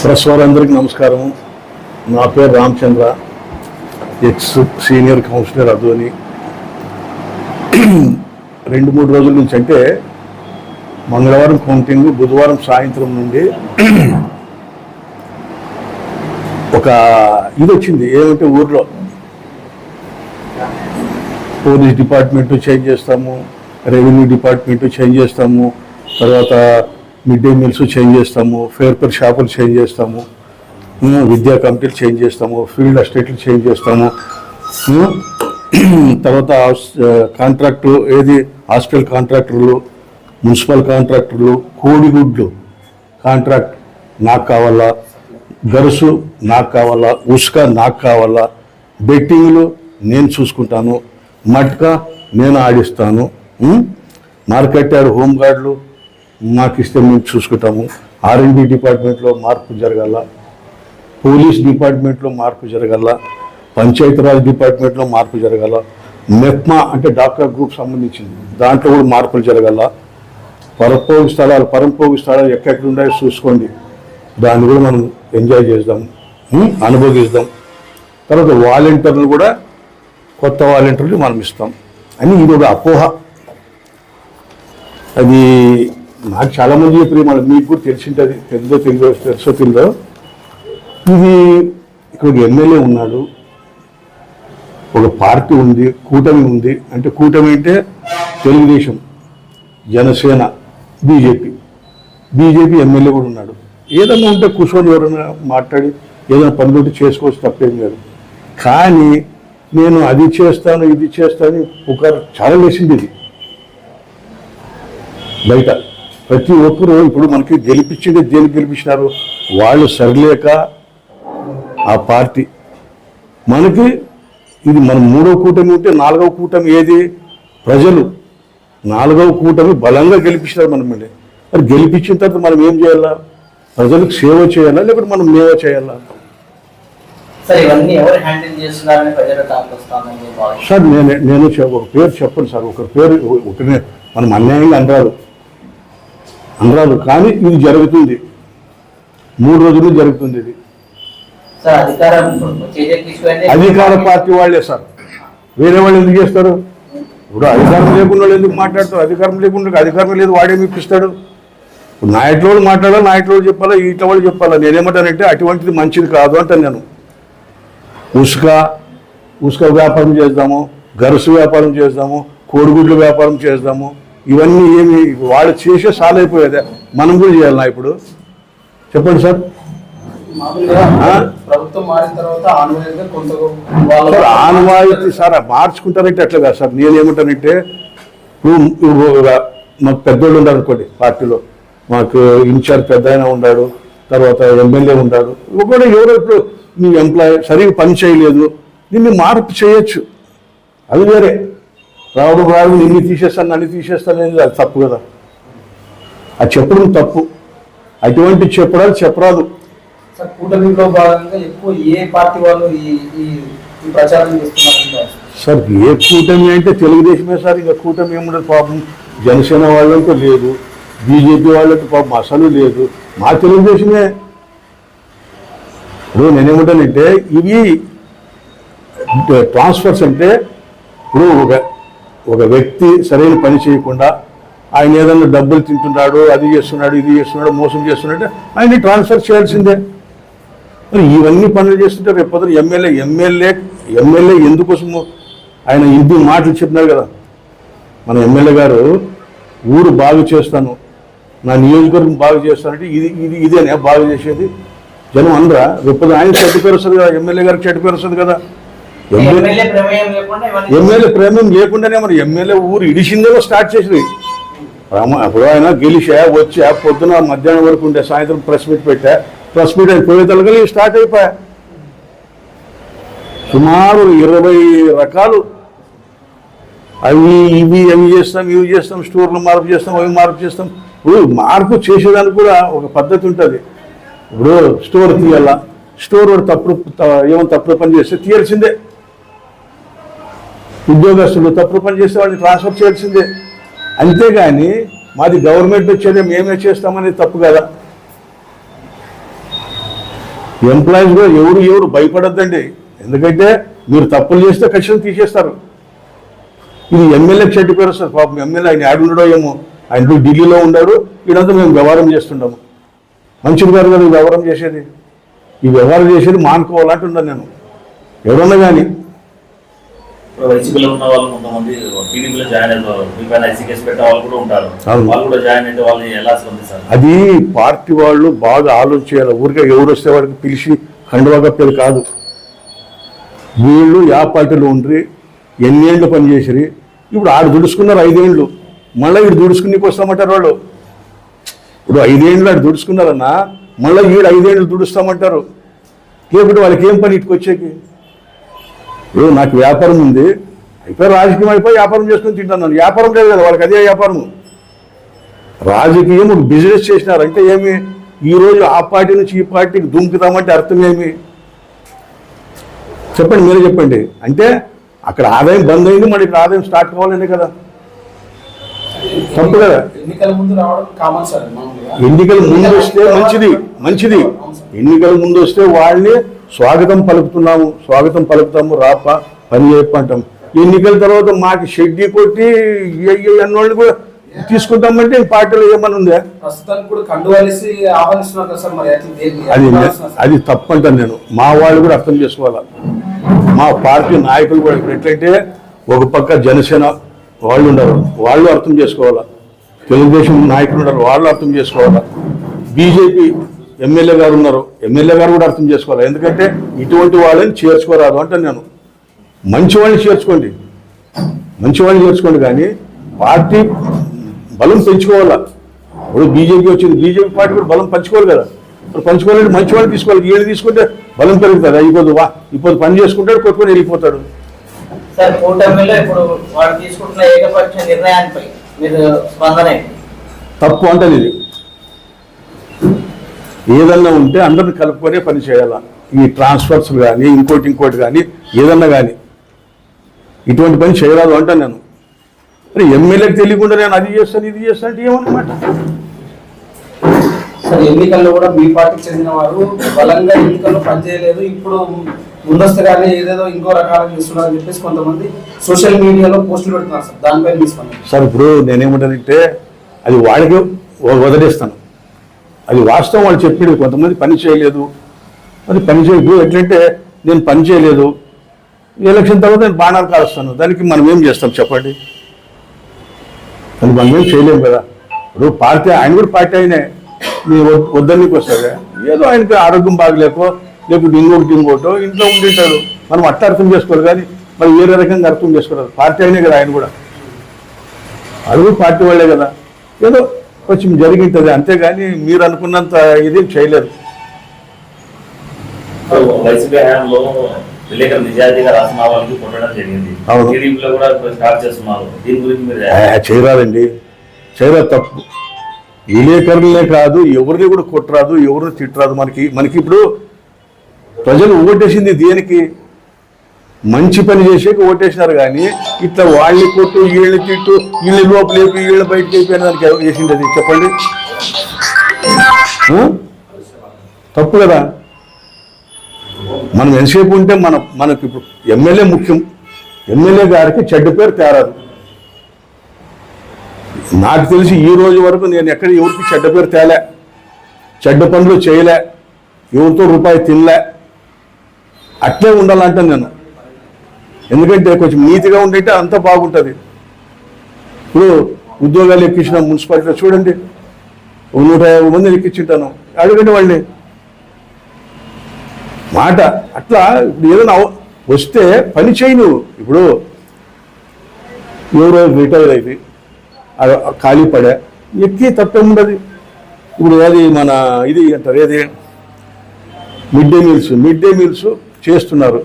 Press వారందరికీ నమస్కారం నా పేరు Ramachandra. Ex senior councillor Adoni రెండు మూడు రోజుల నుంచి అంటే మంగళవారం కౌంటింగ్ బుధవారం సాయంత్రం నుండి ఒక ఇది వచ్చింది. ఏమంటే ఊర్లో పోలీస్ డిపార్ట్మెంట్ చేంజ్ చేస్తాము రెవెన్యూ డిపార్ట్మెంట్ చేంజ్ చేస్తాము తర్వాత మిడ్ డే మీల్స్ చేంజ్ చేస్తాము ఫేర్ పర్ షాపులు చేంజ్ చేస్తాము విద్యా కమిటీలు చేంజ్ చేస్తాము ఫీల్డ్ అస్టేట్లు చేంజ్ చేస్తాము తర్వాత కాంట్రాక్టు ఏది హాస్పిటల్ కాంట్రాక్టర్లు మున్సిపల్ కాంట్రాక్టర్లు కోడిగుడ్లు కాంట్రాక్ట్ నాకు కావాలా గరుసు నాకు కావాలా ఉసుక నాకు కావాలా బెట్టింగ్లు నేను చూసుకుంటాను మట్క నేను ఆడిస్తాను మార్కెట్ యార్డ్ హోమ్ గార్డులు మాకు ఇస్తే మేము చూసుకుంటాము. ఆర్ఎండి డిపార్ట్మెంట్లో మార్పు జరగాల. పోలీస్ డిపార్ట్మెంట్లో మార్పు జరగాల. పంచాయతీరాజ్ డిపార్ట్మెంట్లో మార్పు జరగాల. మెప్మా అంటే డాక్టర్ గ్రూప్ సంబంధించింది. దాంట్లో కూడా మార్పులు జరగాల. పరపోగు స్థలాలు పరంపోగు స్థలాలు ఎక్కడెక్కడ ఉన్నాయో చూసుకోండి. దాన్ని కూడా మనం ఎంజాయ్ చేద్దాం. అనుభవిస్తాం తర్వాత వాలంటీర్లు కూడా కొత్త వాలంటీర్లు మనం ఇస్తాం. అని ఇది ఒక అపోహ. అది నాకు చాలా మంది చెప్పారు మన మీకు కూడా తెలిసింటుంది తెలుదో తెలియదో తెలుసో తెలుదో ఇది ఇక్కడ ఎమ్మెల్యే ఉన్నాడు ఒక పార్టీ ఉంది కూటమి ఉంది అంటే కూటమి అంటే Telugu Desam Janasena BJP. BJP MLA కూడా ఉన్నాడు. ఏదన్నా ఉంటే కూర్చొని ఎవరైనా మాట్లాడి ఏదైనా పని ఉంటే చేసుకోవచ్చు తప్పేం లేదు. కానీ నేను అది చేస్తాను ఇది చేస్తాను ఒక చాలా వేసింది ఇది. బయట. ప్రతి ఒక్కరు ఇప్పుడు మనకి గెలిపించింది దేనికి గెలిపించినారు? వాళ్ళు సరిలేక ఆ పార్టీ. మనకి ఇది మన మూడవ కూటమి ఉంటే నాలుగవ కూటమి ఏది? ప్రజలు. నాలుగవ కూటమి బలంగా గెలిపించినారు మనం మళ్ళీ. మరి గెలిపించిన తర్వాత మనం ఏం చేయాలా? ప్రజలకు సేవ చేయాలా? లేకపోతే మనం మేవ చేయాలా? సార్ నేను నేను ఒక పేరు చెప్పను సార్. ఒక పేరు ఒకనే మనం అన్యాయంగా అనరాదు అనరాదు కానీ ఇది జరుగుతుంది. మూడు రోజులు జరుగుతుంది ఇది. అధికారం పార్టీ వాళ్ళే సార్. వేరే వాళ్ళు ఎందుకు చేస్తారు? ఇప్పుడు అధికారం లేకుండా వాళ్ళు ఎందుకు మాట్లాడతారు? అధికారం లేకుండా అధికారం లేదు వాడేమి ఇప్పిస్తాడు ఇప్పుడు నా ఇట్ల వాళ్ళు మాట్లాడాలి? నా ఇట్ల వాళ్ళు చెప్పాలా? ఇట్ల వాళ్ళు చెప్పాలా? నేనేమంటానంటే అటువంటిది మంచిది కాదు అంటాను నేను. ఉసుక ఉసుక వ్యాపారం చేద్దాము గరుసు వ్యాపారం చేద్దాము కోడిగుడ్ల వ్యాపారం చేద్దాము ఇవన్నీ ఏమి వాళ్ళు చేసే సాల్ అయిపోయేదే మనం కూడా చేయాలి నా ఇప్పుడు? చెప్పండి సార్? ప్రభుత్వం ఆనవాయితీ సార్ మార్చుకుంటారంటే అట్లా కాదు సార్. నేనేమంటానంటే ఇప్పుడు ఇప్పుడు ఒక- మాకు పెద్దోళ్ళు ఉన్నారు అనుకోండి పార్టీలో. మాకు ఇన్ఛార్జ్ పెద్ద ఆయన ఉన్నాడు తర్వాత ఎమ్మెల్యే ఉన్నాడు. ఒకవేళ ఎవరో ఇప్పుడు మీ ఎంప్లాయ్ సరిగ్గా పని చేయలేదు దీన్ని మార్పు చేయొచ్చు. అది వేరే. రావడం రావడం నిన్ను తీసేస్తాను నన్ను తీసేస్తాను అనేది అది తప్పు కదా. అది చెప్పడం తప్పు. అటువంటి చెప్పడాలు చెప్పరాదు. సార్ కూటమిలో భాగంగా ఎక్కువ ఏ పార్టీ వాళ్ళు ఈ ప్రచారం చేస్తున్నారు సార్ ఏ కూటమి అంటే తెలుగుదేశమే సార్ ఇంకా కూటమి ఏముండదు పాపం జనసేన వాళ్ళంటూ లేదు బీజేపీ వాళ్ళంటూ పాపం అసలు లేదు. మా తెలుగుదేశమే. ఇప్పుడు నేనేమంటానంటే ఇవి ట్రాన్స్ఫర్స్ అంటే ఇప్పుడు ఒక ఒక వ్యక్తి సరైన పని చేయకుండా ఆయన ఏదైనా డబ్బులు తింటున్నాడు అది చేస్తున్నాడు ఇది చేస్తున్నాడు మోసం చేస్తున్నాడు ఆయన ట్రాన్స్ఫర్ చేయాల్సిందే. మరి ఇవన్నీ పనులు చేస్తుంటే రేపు పొద్దున ఎమ్మెల్యే ఎమ్మెల్యే ఎమ్మెల్యే ఎందుకోసము ఆయన ఇంటి మాటలు చెప్పినారు కదా. మన ఎమ్మెల్యే గారు ఊరు బాగు చేస్తాను నా నియోజకవర్గం బాగు చేస్తానంటే ఇది ఇది ఇదేనే బాగు చేసేది. జనం అందరా రేపు ఆయన చెడ్డ పేరు వస్తుంది కదా ఎమ్మెల్యే గారికి చెడ్డ పేరు వస్తుంది కదా. ఎమ్మెల్యే ప్రమేయం లేకుండానే మరి ఎమ్మెల్యే ఊరు ఇడిసిందేమో స్టార్ట్ చేసింది. రామ అప్పుడు ఆయన గెలిచా వచ్చా పొద్దున మధ్యాహ్నం వరకు ఉండే సాయంత్రం ప్రెస్ మీట్ పెట్టా. ప్రెస్ మీట్ అయిపోయేతలకి స్టార్ట్ అయిపోయా. సుమారు ఇరవై రకాలు. అవి ఇవి అవి చేస్తాం ఇవి చేస్తాం స్టోర్లు మార్పు చేస్తాం అవి మార్పు చేస్తాం. ఇప్పుడు మార్పు చేసేదానికి కూడా ఒక పద్ధతి ఉంటుంది. ఇప్పుడు స్టోర్ తీయాలా? స్టోర్ తప్పుడు ఏమైనా తప్పుడు పని చేస్తే తీయాల్సిందే. ఉద్యోగస్తులు తప్పుడు పని చేసే వాళ్ళని ట్రాన్స్ఫర్ చేయాల్సిందే. అంతేగాని మాది గవర్నమెంట్ వచ్చేది మేమే చేస్తామనేది తప్పు కదా. ఎంప్లాయీస్ కూడా ఎవరు ఎవరు భయపడద్దండి. ఎందుకంటే మీరు తప్పులు చేస్తే ఖచ్చితంగా తీసేస్తారు. ఇది ఎమ్మెల్యేకి చెట్టు పేరు వస్తుంది పాపం ఎమ్మెల్యే ఆయన యాడ్ ఉండడో ఏమో. ఆయన ఢిల్లీలో ఉన్నాడు వీడంతా మేము వ్యవహారం చేస్తుండము మంచిది గారు కదా వ్యవహారం చేసేది. ఈ వ్యవహారం చేసేది మానుకోవాలంటున్నాను నేను. ఎవరన్నా కానీ ఇప్పుడు వైసీపీలో ఉన్న వాళ్ళు కొంతమంది టీడీపీలో జాయిన్ ఐసీ కేసు పెట్టే వాళ్ళు కూడా ఉంటారు. వాళ్ళు కూడా జాయిన్ అయితే వాళ్ళు ఎలా స్పందిస్తారు? అది పార్టీ వాళ్ళు బాగా ఆలోచించాలి. ఊరికే ఎవరు వస్తే వాడికి పిలిచి కండువా కప్పేది కాదు. వీళ్ళు యా పార్టీలో ఉండ్రి ఎన్నేళ్ళు పనిచేసిరి ఇప్పుడు ఆడు దుడుచుకున్నారు ఐదేళ్ళు. మళ్ళీ వీడు దుడుచుకుని వస్తామంటారు వాళ్ళు. ఇప్పుడు ఐదేళ్ళు ఆడు దుడుచుకున్నారన్నా మళ్ళీ వీడు ఐదేళ్ళు దుడుస్తామంటారు. లేకపోతే వాళ్ళకి ఏం పని ఇటుకు వచ్చేకి ఇప్పుడు నాకు వ్యాపారం ఉంది. అయిపోయి రాజకీయం అయిపోయి వ్యాపారం చేసుకుని తింటాను వ్యాపారం లేదు కదా వాళ్ళకి అదే వ్యాపారం రాజకీయం ఒక బిజినెస్ చేసినారంటే ఏమి? ఈ రోజు ఆ పార్టీ నుంచి ఈ పార్టీకి దుంకుతామంటే అర్థం ఏమి? చెప్పండి మీరే చెప్పండి. అంటే అక్కడ ఆదాయం బంద్ అయింది మరి ఇక్కడ ఆదాయం స్టార్ట్ కావాలండి కదా. తప్పు కదా? ఎన్నికల ముందు రావడం కామన్ సార్ మామూలుగా. ఎన్నికల ముందు వస్తే మంచిది మంచిది. ఎన్నికల ముందు వస్తే వాళ్ళని స్వాగతం పలుకుతున్నాము స్వాగతం పలుకుతాము రాప పని చెప్పంటాం ఎన్నికల తర్వాత మాకు షెడ్డి కొట్టి అన్నోళ్ళు కూడా తీసుకుంటామంటే పార్టీలో ఏమని ఉందా? అది? అది తప్పంటాను నేను. మా వాళ్ళు కూడా అర్థం చేసుకోవాలా? మా పార్టీ నాయకులు కూడా ఎట్లయితే ఒక పక్క జనసేన వాళ్ళు ఉండరు. వాళ్ళు అర్థం చేసుకోవాలా? తెలుగుదేశం నాయకులు ఉన్నారు వాళ్ళు అర్థం చేసుకోవాలా? బీజేపీ ఎమ్మెల్యే గారు ఉన్నారు. ఎమ్మెల్యే గారు కూడా అర్థం చేసుకోవాలి? ఎందుకంటే ఇటువంటి వాళ్ళని చేర్చుకోరాదు అంటే నేను. మంచి వాళ్ళని చేర్చుకోండి. మంచి వాళ్ళని చేర్చుకోండి కానీ పార్టీ బలం పెంచుకోవాలా? ఇప్పుడు బీజేపీ వచ్చింది. బీజేపీ పార్టీ కూడా బలం పంచుకోవాలి కదా. ఇప్పుడు పంచుకోవాలంటే మంచి వాళ్ళు తీసుకోవాలి. వీళ్ళు తీసుకుంటే బలం పెరుగుతుంది. అయిపోదు. వా ఇప్పుడు పని చేసుకుంటాడు కొట్టుకొని వెళ్ళిపోతాడు. సార్ కూటమిలో ఇప్పుడు వాడు తీసుకుంటున్న ఏకపక్ష నిర్ణయానికి మీరు స్పందన? తప్పు అంటది ఇది. ఏదన్నా ఉంటే అందరిని కలుపుకొనే పని చేయాలా. ఈ ట్రాన్స్ఫర్స్ కానీ ఇంకోటి ఇంకోటి కానీ ఏదన్నా కానీ ఇటువంటి పని చేయరాదు అంటాను నేను. మరి ఎమ్మెల్యేకి తెలియకుండా నేను అది చేస్తాను ఇది చేస్తాను అంటే ఏమన్నమాట? సార్ ఎన్నికల్లో కూడా మీ పార్టీకి చెందిన వారు బలంగా ఎన్నికల్లో పనిచేయలేదు. ఇప్పుడు ముందస్తుగానే ఏదేదో ఇంకో రకాలుగా చేస్తున్నారు చెప్పేసి కొంతమంది సోషల్ మీడియాలో పోస్టులు పెడుతున్నారు సార్. దానిపై మీ సార్ ఇప్పుడు నేనేమంటానంటే అది వాళ్ళకి వదిలేస్తాను. అది వాస్తవం వాళ్ళు చెప్పాడు కొంతమంది పని చేయలేదు. మరి పని చేయదు ఎట్లంటే నేను పని చేయలేదు. ఎలక్షన్ తర్వాత నేను బాణాలు కాలుస్తాను. దానికి మనం ఏం చేస్తాం చెప్పండి? దానికి మనం ఏం చేయలేము కదా. ఇప్పుడు పార్టీ ఆయన కూడా పార్టీ అయినే. మీ వద్- వద్దనికి ఏదో ఆయనకి ఆరోగ్యం బాగలేకో లేకపోతే ఇంకొకటి ఇంకోటో ఇంట్లో ఉండింటాడు మనం అట్లా అర్థం చేసుకోవాలి కానీ మరి వేరే రకంగా అర్థం చేసుకోవాలి. పార్టీ అయినే కదా ఆయన కూడా. కూడా పార్టీ వాళ్ళే కదా. ఏదో కొంచెం జరిగింటుంది. అంతేగాని మీరు అనుకున్నంత ఇది చేయలేరు. వైసీపీ హయాంలో విలేకరు నిజాయితీగా రాసిన వాళ్ళకి కొట్టడం జరిగింది. అవును. టీడీపీలో కూడా ఇప్పుడు స్టార్ట్ చేస్తున్నారు. దీని గురించి మీరు ఆ, చేయరాదండి. చేయరాదు తప్పు. విలేకరులే కాదు ఎవరిని కూడా కొట్టరాదు ఎవరిని తిట్టరాదు. మనకి మనకి ఇప్పుడు ప్రజలు ఓటేసింది దేనికి? మంచి పని చేసేకి ఓటేసినారు కానీ ఇట్లా వాళ్ళని కొట్టు వీళ్ళని తిట్టు వీళ్ళని లోపలేపి వీళ్ళ బయటకి అయిపోయిన దానికి ఎవరు చేసింది అది చెప్పండి? తప్పు కదా. మనం ఎంతసేపు ఉంటే మన మనకి ఇప్పుడు ఎమ్మెల్యే ముఖ్యం. ఎమ్మెల్యే గారికి చెడ్డ పేరు తేరాదు. నాకు తెలిసి ఈ రోజు వరకు నేను ఎక్కడ ఎవరికి చెడ్డ పేరు తేలే. చెడ్డ పనులు చేయలే. ఎవరితో రూపాయి తినలే. అట్లే ఉండాలంటాను నేను. ఎందుకంటే కొంచెం నీతిగా ఉండేటే అంత బాగుంటుంది. ఇప్పుడు ఉద్యోగాలు ఎక్కించిన మున్సిపాలిటీలో చూడండి. నూట యాభై మందిని ఎక్కించుంటాను. అడగండి వాళ్ళని. మాట అట్లా ఇప్పుడు ఏదైనా వస్తే పని చేయి నువ్వు ఇప్పుడు ఎవరో రిటైర్ అయింది ఖాళీ పడే ఎక్కి తప్పేముండదు ఇప్పుడు అది మన ఇది అంటారు ఏది? Mid day meals mid day meals చేస్తున్నారు.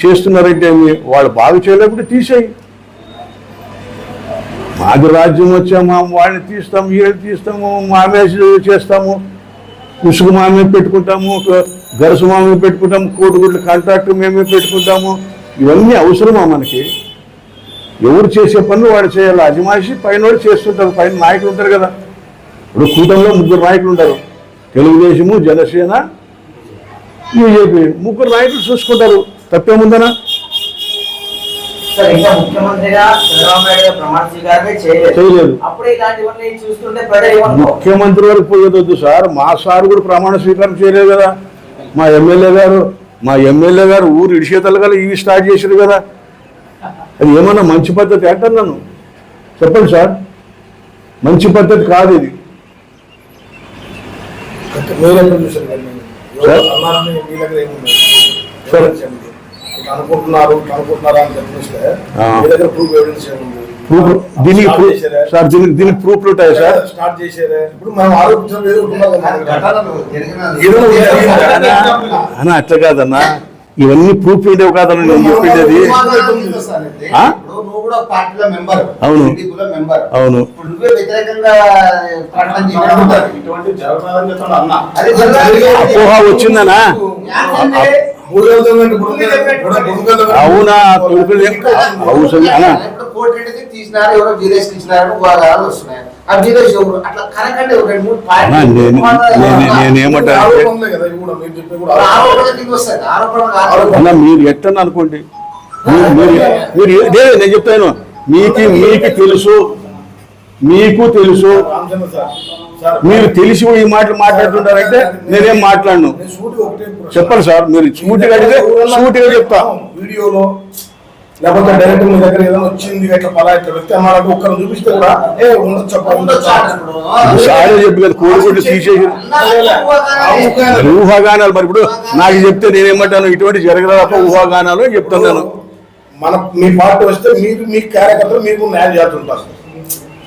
చేస్తున్నారంటే వాళ్ళు బాగా చేయలేకపోతే తీసేయి. మాది రాజ్యం వచ్చాము వాళ్ళని తీస్తాము వీళ్ళని తీస్తాము మామే చేస్తాము. ఉసుగు మామే పెట్టుకుంటాము గరసు మామే పెట్టుకుంటాము కోటిగుడ్ల కాంట్రాక్ట్ మేమే పెట్టుకుంటాము. ఇవన్నీ అవసరమా మనకి? ఎవరు చేసే పనులు వాడు చేయాలి. అజమాయిషి పైన వాడు చేస్తుంటారు పైన నాయకులు ఉంటారు కదా. ఇప్పుడు కూటమిలో ముగ్గురు నాయకులు ఉంటారు. తెలుగుదేశము జనసేన బీజేపీ ముగ్గురు నాయకులు చూసుకుంటారు. తప్పేముందనా ముఖ్యమంత్రి వరకు పోయేదొద్దు సార్. మా సార్ కూడా ప్రమాణ స్వీకారం చేయలేదు కదా. మా ఎమ్మెల్యే గారు మా ఎమ్మెల్యే గారు ఊరు ఇడిచేతలు కదా ఇవి స్టార్ట్ చేశారు కదా. అది ఏమన్నా మంచి పద్ధతి అంటాను నన్ను? చెప్పండి సార్. మంచి పద్ధతి కాదు ఇది. సార్? సార్. అనుకుంటున్నారు అనుకుంటున్నారా అని చెప్పిస్తే ఆ. మీ దగ్గర ప్రూఫ్ ఎవిడెన్స్ ఏముంది ప్రూఫ్ దీనికి స్టార్ట్ ప్రూఫ్ చేశారా? సార్ దీనికి దీనికి ప్రూఫ్లు ఉంటాయి సార్ స్టార్ట్ చేశారే? ఇప్పుడు మనం ఆరోపించడం అట్లా కాదన్నా. ఇవన్నీ ప్రూఫ్ ఉండేవి కాదన్న నేను చెప్పిండేది అవును. అవును. అపోహ వచ్చిందనా? అవునా అవసరం నేనేమంటా మీరు ఎట్టని అనుకోండి. మీరు నేను చెప్తాను. మీకు మీకు తెలుసు. మీకు తెలుసు. మీరు తెలిసి ఈ మాటలు మాట్లాడుతుంటారంటే నేనేం మాట్లాడను. నేను. చెప్పండి సార్ మీరు సూటిగా అడిగితే సూటిగా చెప్తా. వీడియోలో లేకపోతే డైరెక్ట్ మీ దగ్గర ఏదైనా వచ్చింది ఇట్లా పలా ఇట్లా వ్యక్తి అన్నాడు ఒక్కరు చూపిస్తే కూడా ఏ ఉండొచ్చు చెప్పి కదా కోడిగుడ్లు తీసేసి ఊహాగానాలు. మరి ఇప్పుడు నాకు చెప్తే నేనేమంటాను? ఇటువంటి జరగదు తప్ప ఊహాగానాలు అని చెప్తున్నాను మన మీ పార్టీ వస్తే మీరు మీ కార్యకర్తలు మీకు న్యాయం చేస్తుంటారు.